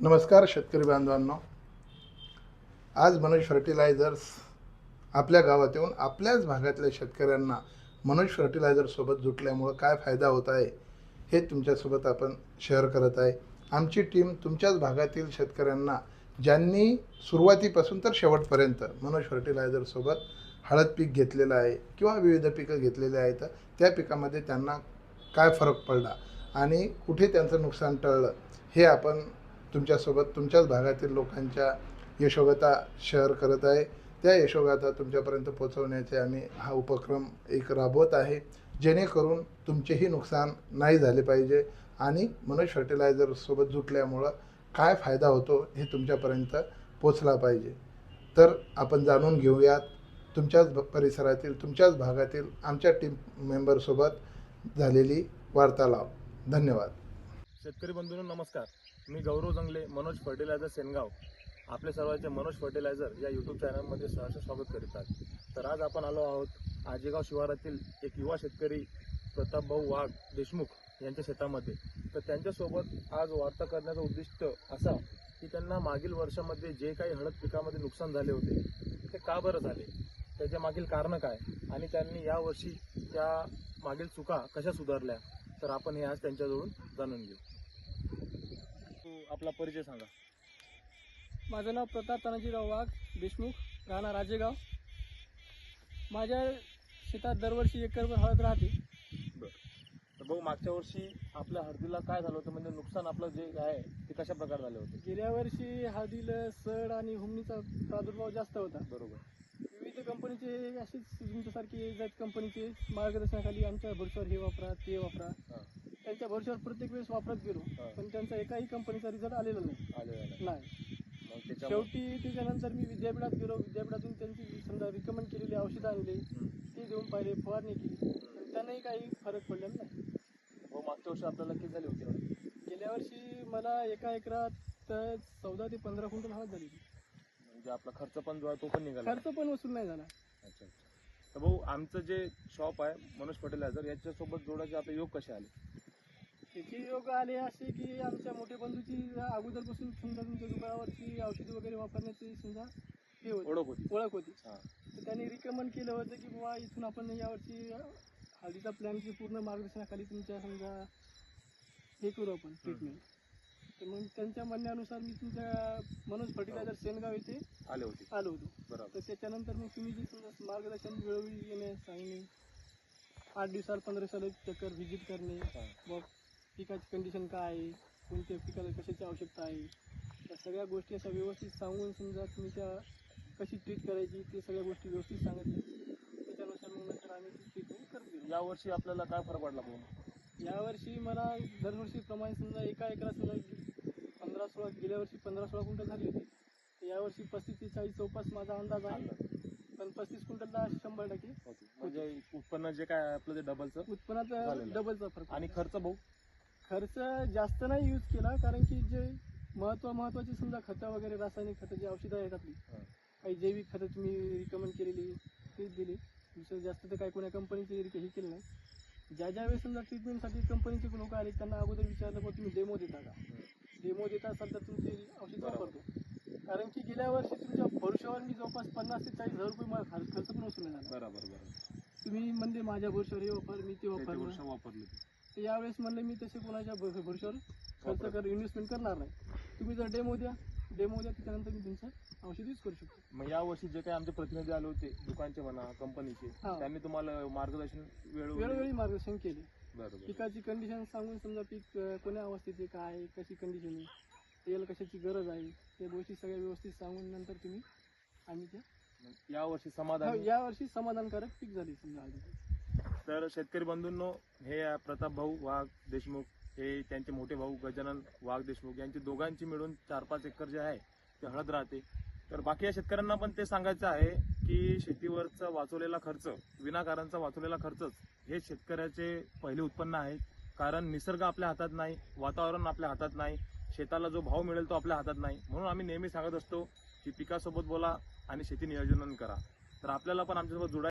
नमस्कार शेतकरी बांधवांनो. आज मनोज फर्टिलायझर्स आपल्या गावात येऊन आपल्याच भागातल्या शेतकऱ्यांना मनोज फर्टिलायझरसोबत जुटल्यामुळं काय फायदा होत आहे हे तुमच्यासोबत आपण शेअर करत आहे. आमची टीम तुमच्याच भागातील शेतकऱ्यांना ज्यांनी सुरुवातीपासून तर शेवटपर्यंत मनोज फर्टिलायझरसोबत हळद पीक घेतलेलं आहे किंवा विविध पिकं घेतलेली आहेत त्या पिकामध्ये त्यांना काय फरक पडला आणि कुठे त्यांचं नुकसान टळलं हे आपण तुमच्यासोबत तुमच्याच भागातील लोकांच्या यशोगाथा शेअर करत आहे. त्या यशोगाथा तुमच्यापर्यंत पोचवण्याचे आम्ही हा उपक्रम एक राबवत आहे. जेणेकरून तुमचेही नुकसान नाही झाले पाहिजे आणि मनोज फर्टिलायझरसोबत जुटल्यामुळं काय फायदा होतो हे तुमच्यापर्यंत पोचला पाहिजे. तर आपण जाणून घेऊयात तुमच्याच परिसरातील तुमच्याच भागातील आमच्या टीम मेंबरसोबत झालेली वार्तालाप. धन्यवाद. शेतकरी बंधूंनो नमस्कार. मी गौरव जंगले मनोज फर्टिलायझर सेनगाव. आपले सर्वांचे मनोज फर्टिलायझर या यूट्यूब चॅनलमध्ये सहर्ष स्वागत करतात तर आज आपण आलो आहोत आजेगाव शिवारातील एक युवा शेतकरी प्रतापभाऊ वाघ देशमुख यांच्या शेतामध्ये. तर त्यांच्यासोबत आज वार्ता करण्याचं उद्दिष्ट असा की त्यांना मागील वर्षामध्ये जे काही हळद पिकामध्ये नुकसान झाले होते ते का बरं झाले? त्याच्या मागील कारणं काय? आणि त्यांनी यावर्षी त्या मागील चुका कशा सुधारल्या? तर आपण हे आज त्यांच्याजवळून जाणून घेऊ. आपला परिचय सांगा. माझं नाव प्रताप तानाजीराव वाघ देशमुख राहणार राजेगाव. माझ्या शेतात दरवर्षी एकरभर हळद राहते. तर भाऊ मागच्या वर्षी आपल्या हळदीला काय झालं होतं? म्हणजे नुकसान आपलं जे आहे ते कशा प्रकारे झाले होते? गेल्या वर्षी हळदीला सड आणि हुमणीचा प्रादुर्भाव जास्त होता. बरोबर. विविध कंपनीचे असेच तुमच्यासारखे कंपनीचे मार्गदर्शनाखाली आमच्या भरशावर हे वापरा ते वापरा. त्यांच्या भरशावर प्रत्येक वेळेस वापरत गेलो. हां. पण त्यांचा एकाही कंपनीचा रिझल्ट आलेला नाही. नाही. मग शेवटी त्याच्यानंतर मी विद्यापीठात गेलो. विद्यापीठातून त्यांची समजा रिकमेंड केलेली औषधं आणली ते देऊन पाहिले फवारणी केली. पण त्यांनाही काही फरक पडलेला नाही. भाऊ मागच्या वर्षी आपल्याला किती झाली होती? गेल्या वर्षी मला एका एकरात अ, चौदा ते पंधरा क्विंटल हळद झाली म्हणजे आपला खर्च पण जो आहे तो पण निघाला. खर्च पण वसूल नाही झाला. अच्छा अच्छा. तर भाऊ आमचं जे शॉप आहे मनोज फर्टिलायझर याच्यासोबत जोडायचे आपले योग कसे आले? त्याचे योग आले असे की आमच्या मोठ्या बंधूची अगोदरपासून समजा तुमच्या दुकानावरची औषधी वगैरे वापरण्याची समजा हे होती. ओळख होती. ओळख होती. हां. तर त्यांनी रिकमेंड केलं होतं की बाबा इथून आपण यावर्षी हळदीचा प्लॅनची पूर्ण मार्गदर्शनाखाली तुमच्या समजा हे करू आपण ट्रीटमेंट तर मग त्यांच्या म्हणण्यानुसार मी तुमच्या मनोज फर्टिलायझर सेनगाव येथे आले होते. आलो होतो. बरोबर. तर त्याच्यानंतर मग तुम्ही जे समजा मार्गदर्शन वेळोवेळी येणे सांगणे आठ दिवसाला पंधरा दिवसाला चक्कर व्हिजिट करणे हां. मग पिकाची कंडिशन काय आहे? कोणत्या पिकाला कशाची आवश्यकता आहे? त्या सगळ्या गोष्टी अशा व्यवस्थित सांगून समजा तुम्ही त्या कशी ट्रीट करायची ते सगळ्या गोष्टी व्यवस्थित सांगितल्या. त्याच्यानुसार मग नंतर आम्ही ट्रीटमेंट करत यावर्षी आपल्याला काय फरक पडला भाऊ यावर्षी मला दरवर्षीप्रमाणे समजा एका एकरा समजा पंधरा सोळा गेल्या वर्षी पंधरा सोळा क्विंटल झाली होती. तर यावर्षी पस्तीस ते चाळीस चौपास माझा अंदाज आहे. पण पस्तीस क्विंटलला शंभर टक्के. म्हणजे उत्पन्न जे काय आपलं ते डबलचं उत्पन्नात झालेलं. डबलचा फरक आणि खर्च भाऊ? खर्च जास्त नाही यूज केला कारण की जे महत्त्व महत्वाची समजा खतं वगैरे रासायनिक खतं जी औषधं आहेत आपली. काही जैविक खतं तुम्ही रिकमेंड केलेली तेच दिली. दुसरं जास्त तर काही कोण्या कंपनीचे हे केलं नाही. ज्या ज्या वेळेस समजा ट्रीटमेंटसाठी कंपनीचे लोक आले त्यांना अगोदर विचारलं बघ तुम्ही डेमो देता का? डेमो देत असाल तर तुमची औषध वापरतो. कारण की गेल्या वर्षी तुमच्या भरोशावर मी जवळपास पन्नास ते चाळीस हजार रुपये मला खर्च पण झाला बरोबर बरोबर. तुम्ही म्हणले माझ्या भरोशावर हे वापर मी ते ते वापरलं. तर यावेळेस म्हणलं मी तसे कोणाच्या भर- खर्च कर इन्व्हेस्टमेंट करणार नाही. तुम्ही जर डेमो द्या डेमो द्या त्याच्यानंतर मी तुमचं औषध यूज करू शकतो. मग या वर्षी जे काही आमचे प्रतिनिधी आले होते दुकानचे म्हणा कंपनीचे हा. त्यांनी तुम्हाला मार्गदर्शन वेळोवेळी वेळोवेळी मार्गदर्शन केले. बरोबर. पिकाची कंडिशन सांगून समजा पीक अं, कोण्या आहे काय आहे, कशी कंडिशन आहे तेल कशाची गरज आहे त्या गोष्टी सगळ्या व्यवस्थित सांगून नंतर तुम्ही आम्ही ते मग या वर्षी हो, समाधान यावर्षी समाधानकारक पीक झाली समजा हळदीचं. तर शेतकरी बंधूंनो हे प्रताप भाऊ वाघ देशमुख हे त्यांचे मोठे भाऊ गजानन वाघ देशमुख यांची दोघांची मिळून चार पाच एकर जे आहे ते हळद राहते. तर बाकी या शेतकऱ्यांना पण ते सांगायचं आहे की शेतीवरचा वाचवलेला खर्च विनाकारांचा वाचवलेला खर्चच हे शेतकऱ्याचे पहिले उत्पन्न आहे. कारण निसर्ग आपल्या हातात नाही वातावरण आपल्या हातात नाही शेताला जो भाव मिळेल तो आपल्या हातात नाही. म्हणून आम्ही नेहमी सांगत असतो की पिकासोबत बोला आणि शेती नियोजन करा. तर आपल्याला पण आमच्यासोबत जुडा